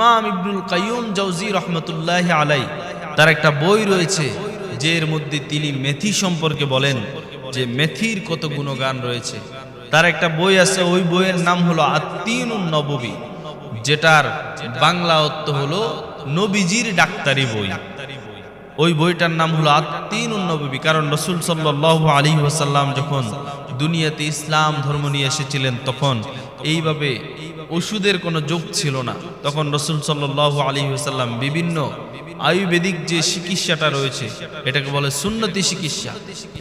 ইমাম ইবনুল কাইয়ুম জৌজি রহমতুল্লাহ আলাই তার একটা বই রয়েছে যে এর মধ্যে তিনি মেথি সম্পর্কে বলেন, যে মেথির কত গুণগান রয়েছে। তার একটা বই আছে, ওই বইয়ের নাম হলো আত্মিনুন নববী, যেটার বাংলা অর্থ হলো নবীজির ডাক্তারি বই। ওই বইটার নাম হলো আত্মিনুন নববী, কারণ রসুল সাল্লাহ আলী ওয়াসাল্লাম যখন দুনিয়াতে ইসলাম ধর্ম নিয়ে এসেছিলেন, তখন এইভাবে ওষুধের কোনো যোগ ছিল না। তখন রসুল সাল্লাহ আলী ওসাল্লাম বিভিন্ন আয়ুর্বেদিক যে চিকিৎসাটা রয়েছে, এটাকে বলে সুন্নতি চিকিৎসা।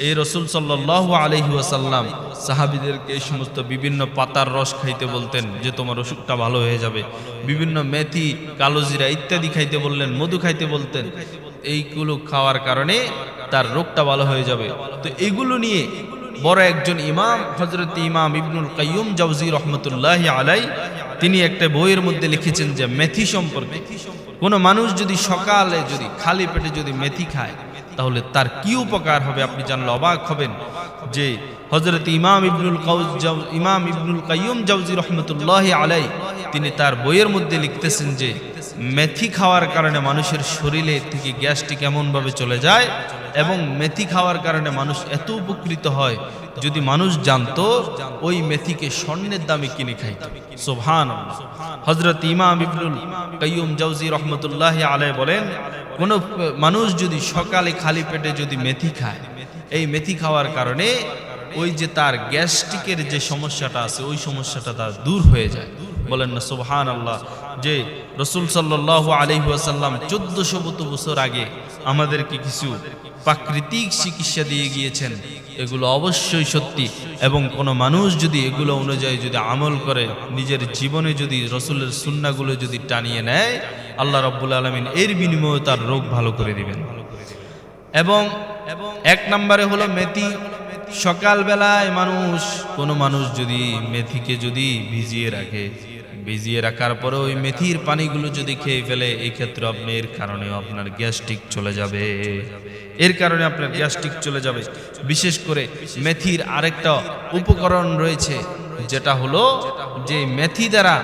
এই রসুল সাল্লাহ আলহি ওয়াসাল্লাম সাহাবিদেরকে এই সমস্ত বিভিন্ন পাতার রস খাইতে বলতেন যে, তোমার অসুখটা ভালো হয়ে যাবে। বিভিন্ন মেথি, কালোজিরা ইত্যাদি খাইতে বললেন, মধু খাইতে বলতেন। এইগুলো খাওয়ার কারণে তার রোগটা ভালো হয়ে যাবে। তো এগুলো নিয়ে বড় একজন ইমাম হজরত ইমাম ইবনুল কাইয়ুম জাউজি রহমতুল্লাহ আলাই তিনি একটা বইয়ের মধ্যে লিখেছেন যে মেথি সম্পর্কে। কোনো মানুষ যদি সকালে যদি খালি পেটে যদি মেথি খায়, তাহলে তার কি উপকার হবে আপনি জানলে অবাক হবেন যে হজরত ইমাম ইবনুল ইমাম ইবনুল কাইয়ুম জাউজি রহমতুল্লাহ আলাই তিনি তার বইয়ের মধ্যে লিখতেছেন যে মেথি খাওয়ার কারণে মানুষের শরীরে থেকে গ্যাসটি কেমনভাবে চলে যায় এবং মেথি খাওয়ার কারণে মানুষ এত উপকৃত হয়, যদি মানুষ জানতো ওই মেথিকে স্বর্ণের দামে কিনে খাইত। সোভান হজরত ইমাম ইবনুল কাইয়ুম জাউজি রহমতুল্লাহ আলাই বলেন, কোনো মানুষ যদি সকালে খালি পেটে যদি মেথি খায়, এই মেথি খাওয়ার কারণে ওই যে তার গ্যাস্ট্রিকের যে সমস্যাটা আছে, ওই সমস্যাটা তার দূর হয়ে যায়। বলেন না সুবহান আল্লাহ যে রসুল সাল্লাহ আলহি আসাল্লাম চোদ্দশো বছর আগে আমাদেরকে কিছু প্রাকৃতিক চিকিৎসা দিয়ে গিয়েছেন, এগুলো অবশ্যই সত্যি। এবং কোনো মানুষ যদি এগুলো অনুযায়ী যদি আমল করে, নিজের জীবনে যদি রসুলের সুন্নাগুলো যদি টানিয়ে নেয়, আল্লাহ রব্বুল আলমিন এর বিনিময়ে তার রোগ ভালো করে দিবেন। এবং এক নম্বরে হলো মেথি। সকালবেলায় মানুষ, কোনো মানুষ যদি মেথিকে যদি ভিজিয়ে রাখে ভিজিয়ে রাখার পরে ওই মেথির পানিগুলো যদি খেয়ে ফেলে এই ক্ষেত্রে আপনি এর কারণে আপনার গ্যাস্ট্রিক চলে যাবে। এর কারণে আপনার গ্যাস্ট্রিক চলে যাবে। বিশেষ করে মেথির আরেকটা উপকরণ রয়েছে, যেটা হলো যে মেথি দ্বারা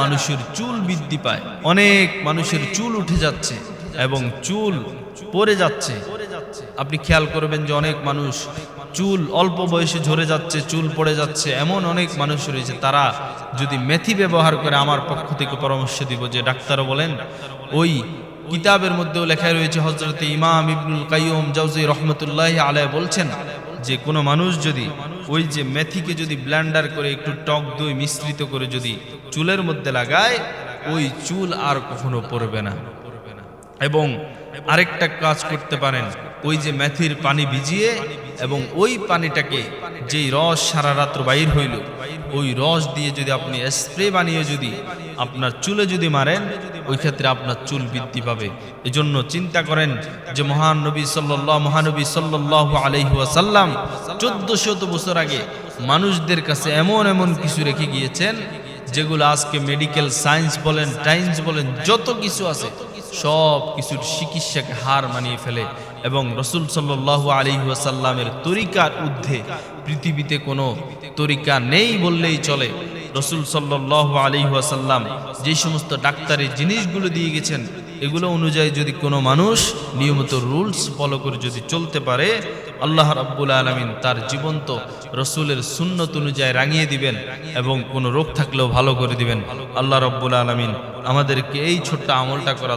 মানুষের চুল বৃদ্ধি পায়। অনেক মানুষের চুল উঠে যাচ্ছে এবং চুল পড়ে যাচ্ছে। আপনি খেয়াল করবেন যে অনেক মানুষ চুল অল্প বয়সে ঝরে যাচ্ছে, চুল পড়ে যাচ্ছে, এমন অনেক মানুষ রয়েছে। তারা যদি মেথি ব্যবহার করে আমার পক্ষ থেকে পরামর্শ দিব যে ডাক্তারও বলেন, ওই কিতাবের মধ্যেও লেখা রয়েছে হজরত ইমাম ইবনুল কাইয়ুম জাউজি রহমতুল্লাহ আলায় বলছেন যে, কোনো মানুষ যদি ওই যে মেথিকে যদি ব্ল্যান্ডার করে একটু টক দই মিশ্রিত করে যদি চুলের মধ্যে লাগায়, ওই চুল আর কখনো পড়বে না। এবং আরেকটা কাজ করতে পারেন, ওই যে মেথির পানি ভিজিয়ে এবং ওই পানিটাকে যেই রস সারা রাত্র বাইর হইল, ওই রস দিয়ে যদি আপনি স্প্রে বানিয়ে যদি আপনার চুলে যদি মারেন, ওই ক্ষেত্রে আপনার চুল বৃদ্ধি পাবে। এজন্য চিন্তা করেন যে মহান নবী সাল্লাহ মহানবী সাল্লাহ আলহিহাসাল্লাম চোদ্দ শত বছর আগে মানুষদের কাছে এমন এমন কিছু রেখে গিয়েছেন, যেগুলো আজকে মেডিকেল সায়েন্স বলেন টাইন্স বলেন, যত কিছু আছে সব কিছুর চিকিৎসাকে হার মানিয়ে ফেলে এবং রসুল সাল্লাহ আলী ওয়াসাল্লামের তরিকার ঊর্ধ্বে পৃথিবীতে কোনো তরিকা নেই বললেই চলে। রসুল সাল্লাহ আলী ওয়াসাল্লাম যে সমস্ত ডাক্তারের জিনিসগুলো দিয়ে গেছেন, এগুলো অনুযায়ী যদি কোনো মানুষ নিয়মিত রুলস ফলো করে যদি চলতে পারে, আল্লাহ রাব্বুল আলমিন তার জীবন্ত রসুলের সুন্নত অনুযায়ী রাঙিয়ে দিবেন এবং কোনো রোগ থাকলেও ভালো করে দিবেন। আল্লাহ রব্বুল আলমিন আমাদেরকে এই ছোট্ট আমলটা করা